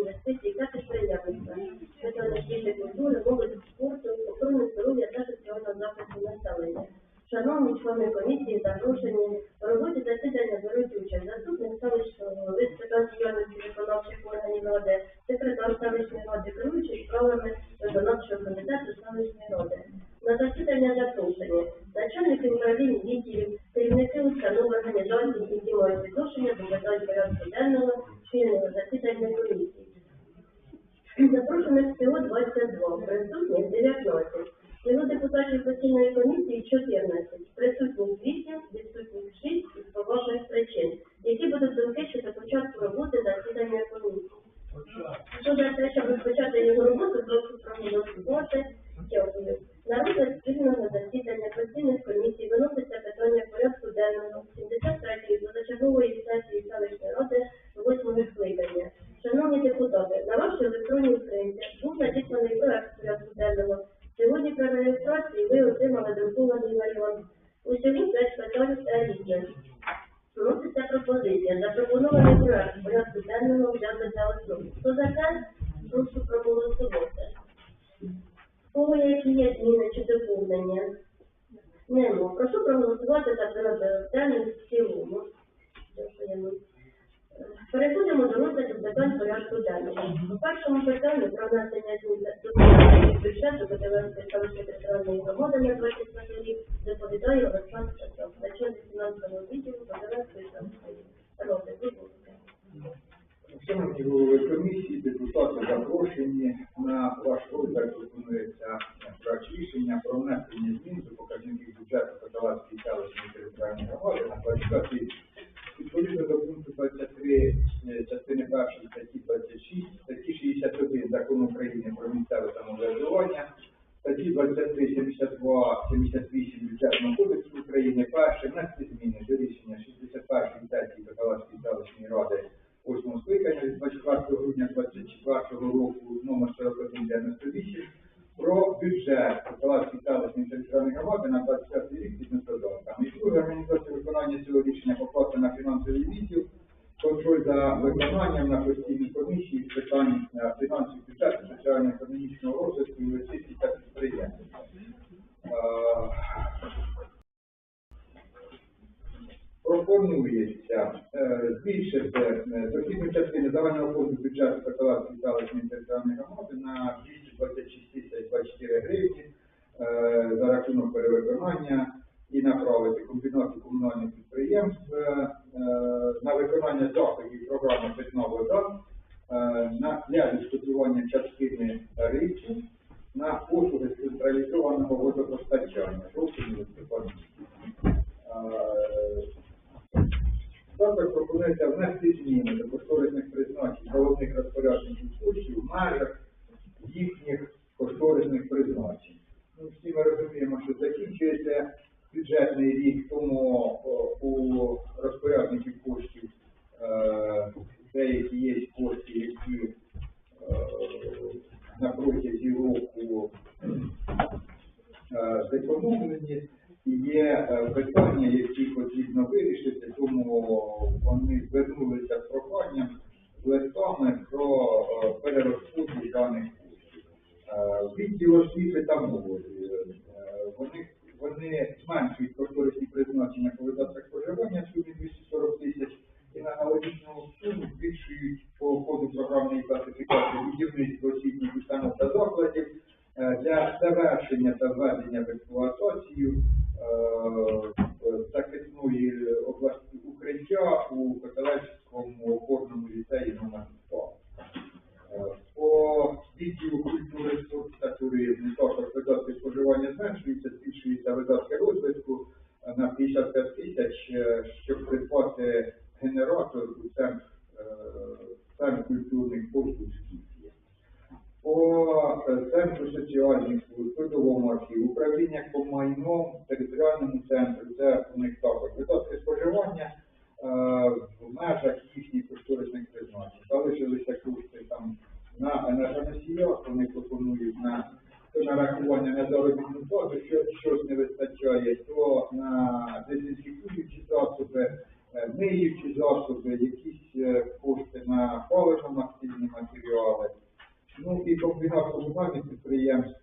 інвестицій та підприємництва, питання освіти, культури, молоді, спорту, охорони здоров'я та соціального захисту населення. Шановні члени комісії запрошені у роботі засідання беруть участь заступник селищного голови з питань діяльності виконавчих органів ради, секретар селищної ради, керуючий справами виконавчого комітету селищної ради. На засідання запрошені начальники управлінь відділів, керівники установ організацій, які мають відношення до питань порядку денного спільного засідання комісії. Запрошених всього 22, присутніх 19. Всього депутатів постійної комісії 14, присутніх 8, відсутніх 6 із поважних причин, які будуть думки щодо початку роботи засідання комісії. Що за те, щоб розпочати його роботу, прошу проголосувати. Дякую. На розгляд спільного засідання постійних комісій виноситься питання порядку денного 73-ї позачергової сесії селищної ради 8 скликання. Шановні депутати, на вашій електронній скринці був надісланий проект порядку денного. 没有肩膀的人，不能。На 25 рік доповідає Олександр Шатов, начальник фінансового відділу ради. Будь ласка. Шановні голови комісії, депутати запрошені на ваш розгляд пропонується проект рішення про внесення змін до показників бюджету Каталанської селищної територіальної громади на 25 рік. Відповідно до пункту 23 е, частини першої статті 26, статті 61 Закону України про місцеве самоврядування, статті 23, 72, 78 Бюджетного кодексу України, перше внести зміни до рішення 61 сесії Каталанської селищної ради 8 скликання від 24 грудня 2024 року номер 4198 про бюджет Каталанської селищної територіальної громади на 25 рік під методовками. І друге організація виконання цього рішення покласти на фінансові відділ, контроль за виконанням на постійній комісії з питань е, фінансів бюджету, соціально-економічного розвитку, інвестицій та підприємництва. Е, пропонується е, збільшити е, частину загального фонду бюджету Каталанської селищної територіальної громади на 226 тисяч 24 гривні е, за рахунок перевиконання і направити комбінати комунальних підприємств е, е, на виконання заходів програми «Питна вода» е, на для відшкодування частини тарифу на послуги з централізованого водопостачання. Жовтень листопад. Е, також пропонується внести зміни до кошторисних призначень головних розпорядників коштів в межах їхніх кошторисних призначень. Ну, всі ми розуміємо, що закінчується бюджетний рік, тому у розпорядників коштів е, деякі є кошти, які е, на протязі року е, є е, питання, які потрібно вирішити, тому вони звернулися з проханням з листами про е, перерозподіл даних. Е, Відділ освіти та молоді. Вони, вони зменшують кошторисні призначення по видатках споживання в сумі 240 тисяч і на аналогічну суму збільшують по ходу програмної класифікації будівництво освітніх установ та закладів е, для завершення та введення в е, е, захисної області укриття у Котелевському опорному ліцеї номер 2. Е, По відділу культури, спорту та туризму також видатки споживання зменшуються, збільшуються видатки розвитку е, на 55 тисяч, е, щоб придбати генератор у центр, центр культурних послуг «Скіфія». По е, центру соціальних служб, трудовому архіву, управління по майном, територіальному центру, це у них також видатки споживання е, в межах їхніх кошторисних призначень. Залишилися кошти там на енергоносіях, вони пропонують на нарахування на заробітну плату, що щось не вистачає, то на дезінфікуючі засоби, е, миючі засоби, якісь е, кошти на паливно-мастильні матеріали. Ну і комбінат комунальних підприємств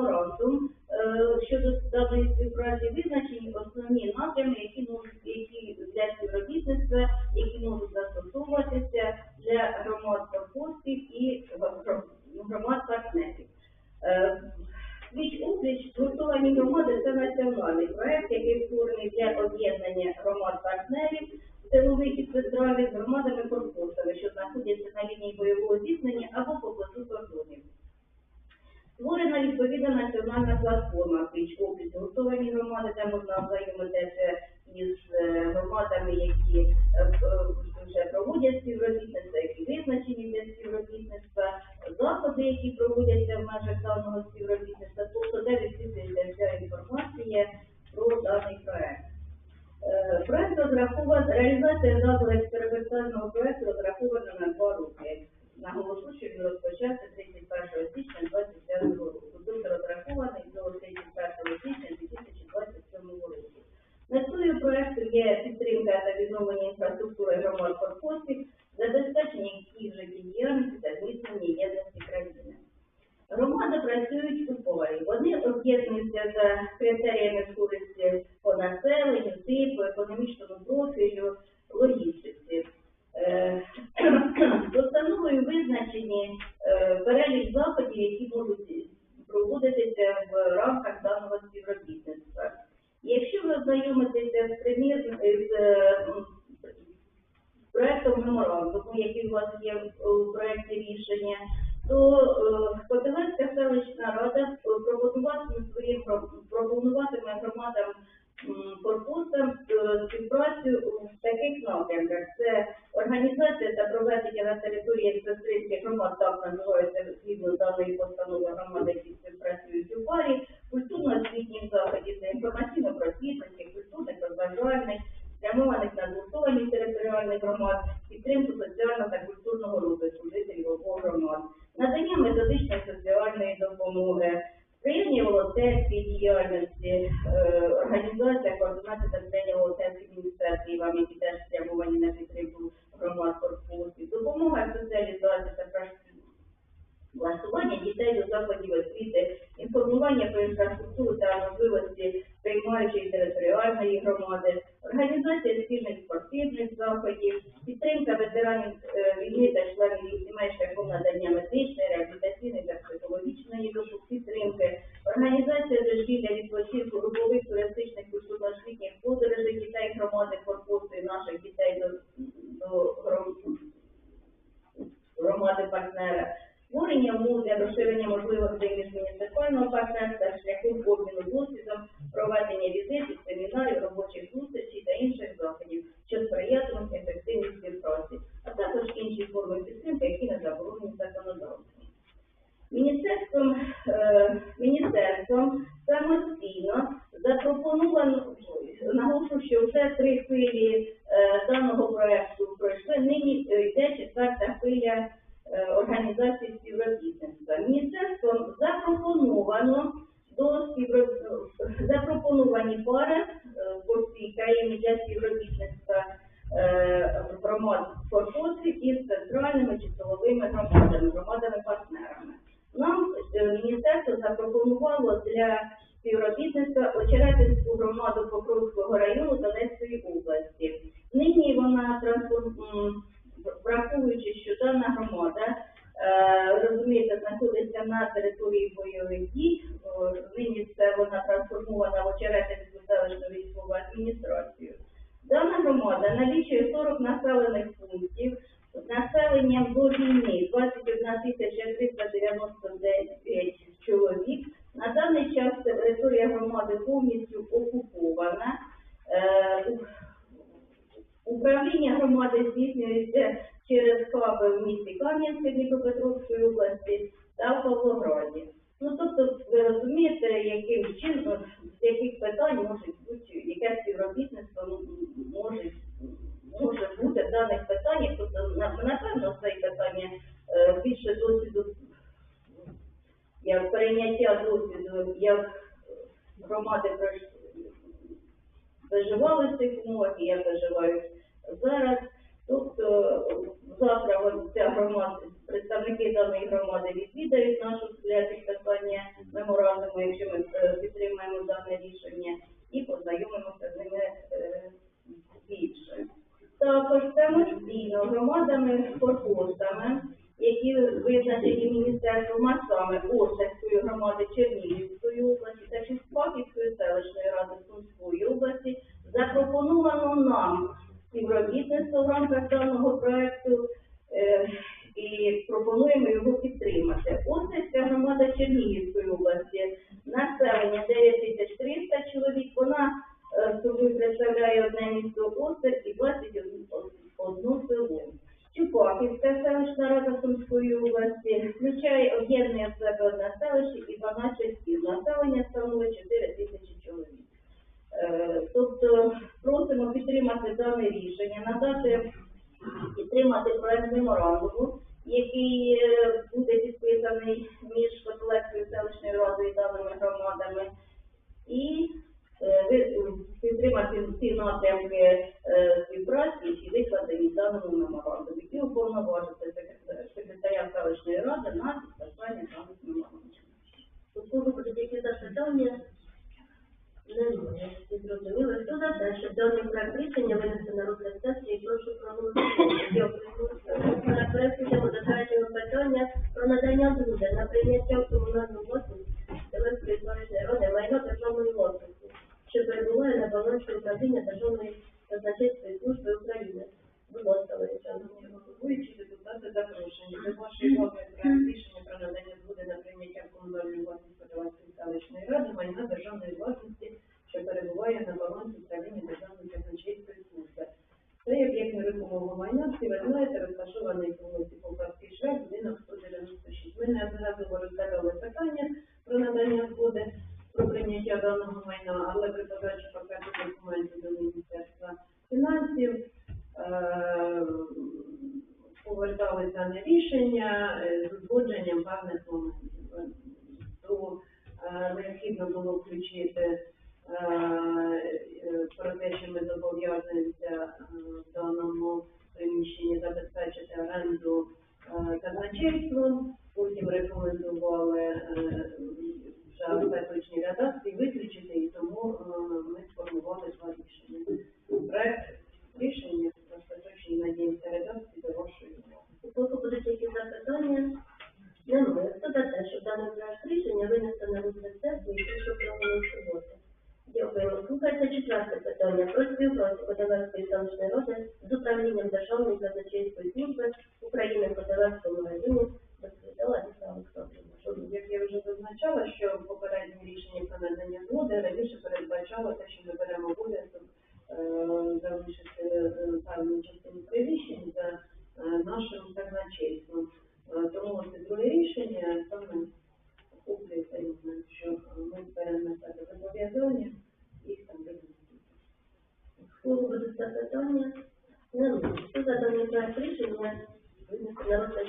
меморандум е, щодо даної співпраці визначені основні напрями, які можуть які для співробітництва, які можуть рекомендується Gracias, do Рівні волонтерські діяльності, е, організація координації та волонтерських міністрацій, вам які теж спрямовані на підтримку громад корпусів, допомога соціалізації та практики влаштування дітей до заходів освіти, інформування про інфраструктуру та можливості приймаючої територіальної громади, організація спільних спортивних заходів, підтримка ветеранів е, війни та членів їх сімей шляхом надання медичної, реабілітаційної та психологічної підтримки, організація дошкілля відпочинку групових туристичних культур. соціального партнерства шляхом обміну досвідом, проведення візитів, семінарів, робочих зустрічей та інших заходів, що сприятимуть ефективній співпраці, а також інші форми підтримки, які не заборонені законодавством. Міністерством е, міністерством самостійно запропоновано наголошу, що вже три хвилі е, даного проекту пройшли. Нині е, йде четверта хвиля. На території бойових дій, о, нині це вона трансформована в Очеретинську селищну військову адміністрацію. Дана громада налічує 40 населених пунктів, з населенням до війни 21 тисяча 399 чоловік. На даний час територія громади повністю окупована. Е, Управління громади здійснюється через КАПи в місті Кам'янське Дніпропетровської області та в Павлограді. Ну розумієте, яким чином, з яких питань може бути, яке співробітництво може, може бути в даних питаннях. Тобто, на- напевно, це питання е, більше досвіду, як перейняття досвіду, як громади пройшли виживали в цих умовах і як виживають зараз. Тобто завтра ця громада, представники даної громади відвідають нашу для підписання меморандуму, якщо ми е, підтримаємо дане рішення, і познайомимося з ними е, більше. Також самостійно громадами форпостами, які визначені міністерством, саме Осельської громади Чернігівської області та Чиспаківської селищної ради Сумської області, запропоновано нам співробітництво в рамках даного проекту е, і пропонуємо його підтримати. Осельська громада Чернігівської області, населення 9300 чоловік, вона е, собою представляє одне місто Острів і 21 село. Чупаківська селищна рада Сумської області включає об'єднує в себе одне селище і 12 сіл. Населення становить 4 тисячі чоловік. Е, Тобто просимо підтримати дане рішення, надати підтримати проект меморандуму, який е, буде підписаний між Котелецькою селищною радою і даними громадами, і е, підтримати всі напрямки е, співпраці, які викладені в даному меморандумі, і уповноважити секретаря- селищної ради на підписання даних меморандумів. Кого будуть які запитання? Зрозуміли. Хто за те, щоб даний на розгляд сесії, прошу проголосувати. Переходимо до третього питання про надання згоди на прийняття в комунальну власність Зеленської селищної ради майна державної власності, що перебуває на балансі управління Державної казначейської служби України. Будь ласка. Головуючі депутати запрошені. До вашої уваги проект рішення про надання згоди на прийняття в комунальну власність Подоланської селищної ради майна державної власності, що перебуває на балансі управління Державної казначейської служби. Цей об'єкт нерухомого майна, всі ви знаєте, розташований по вулиці Полтавський шлях, будинок 196. Ми неодноразово розглядали питання про надання згоди про прийняття даного майна, але при подачі пакету документів до Міністерства фінансів е, поверталися на рішення е, з узгодженням певних моментів. То е, необхідно було включити про те, що ми зобов'язуємося в даному приміщенні забезпечити оренду е, казначейством, потім рекомендували е, вже в остаточній редакції виключити, і тому е, ми сформували два рішення. Проект рішення в остаточній надіємося редакції до вашої уваги. У кого будуть які запитання? Немає. Хто за те, щоб даний проект рішення винести на розгляд сесії, прошу проголосувати. Дякую. Слухайте четверте питання про співпрацю Подоланської селищної ради з управлінням Державної казначейської служби України в Подоланському районі розповідала Ліса Олександрівна. Що ви? Як я вже зазначала, що в попередньому рішенні про надання згоди раніше передбачало те, що ми беремо обов'язок е, залишити е, певну частину приміщень за е, нашим казначейством. Е, Тому це друге рішення саме охоплює те, що ми беремо на себе зобов'язання і рішення винести на розгляд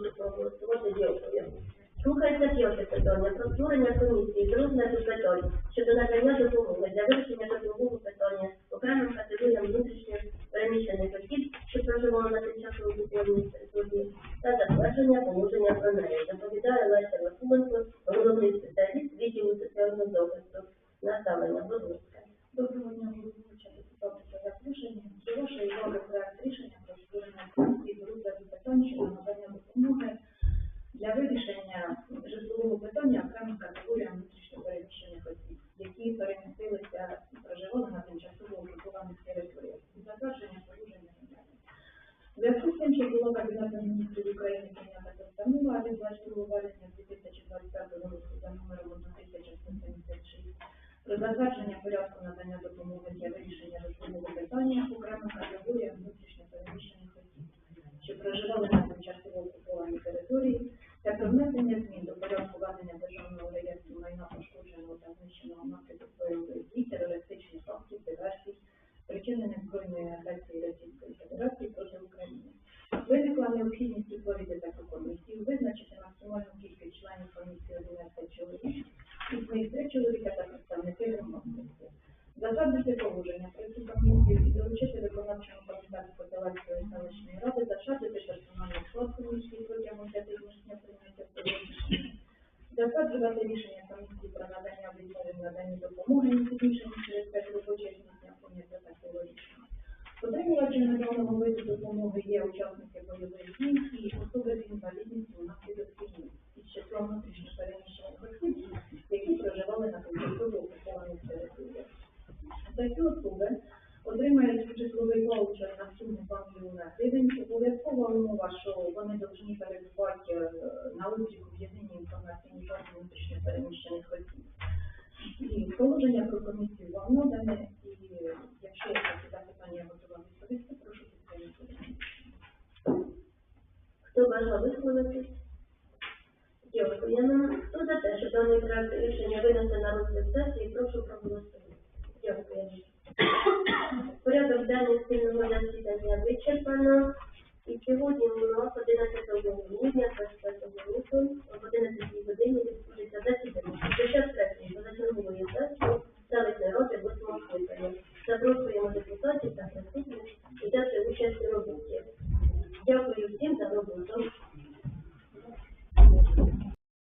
прошу проголосувати дякую. Слухається п'яте питання про створення комісії з розгляду питань щодо надання допомоги для вирішення житлового питання окремим категоріям внутрішньо переміщених осіб, що проживали на тимчасово окупованій території, та затвердження положення про неї. Доповідає Леся Вакуленко, головний спеціаліст відділу соціального захисту населення. Будь ласка. Доброго дня, головуюча депутати проект рішення. До вашої уваги проект рішення про створення комісії з розгляду питань щодо надання допомоги для вирішення житлового питання окремим категоріям внутрішньо переміщених осіб, які перемістилися і проживали на тимчасово окупованих територіях. І затвердження положення землі. В зв'язку з тим, що була Кабінетом міністрів України прийнята постанова від 22 вересня 2025 року за номером 1176 про затвердження порядку надання допомоги для вирішення житлового питання окремим категоріям внутрішньо переміщених осіб, що проживали на тимчасово окупованій території, та про внесення змін до порядку ведення державного реєстру майна пошкодженого та знищеного внаслідок бойових дій, терористичних актів, диверсій, спричинених збройною агресією Російської Федерації проти України. Виникла необхідність утворити таку комісію, визначити максимальну кількість членів комісії 11 чоловік, із них три чоловіка та представники громадськості. Затвердити положення про цю комісію і доручити виконавчому комітету Котелецької селищної ради затвердити персональний склад комісії протягом п'яти днів з дня прийняття цього рішення. Затверджувати рішення комісії про надання обіцяної надані допомоги не пізніше ніж через п'ять робочих днів з дня прийняття такого рішення. Отримувачами даного виду допомоги є учасники бойових дій і особи з інвалідністю внаслідок війни із числа внутрішньо переміщених осіб, які проживали на тимчасово окупованих територіях. Такі особи отримають житловий ваучер на суму 2 мільйона гривень. Обов'язкова умова, що вони повинні перебувати е, на обліку в єдиній інформаційній базі внутрішньо переміщених осіб. І положення про комісію вам надане, і якщо є якісь запитання, готова відповісти, прошу підтримати. Хто бажає висловитись? Дякуємо. Хто за те, що даний проект рішення винесе на розгляд сесії, прошу проголосувати. Дякуємо. Порядок денний спільного засідання вичерпано. І сьогодні у 11 грудня 24 року 11 годині відбудеться засідання 63-ї позачергової сесії селищної роти 8 скликання. Запрошуємо депутатів та присутніх взяти участь у роботі. Дякую всім за роботу.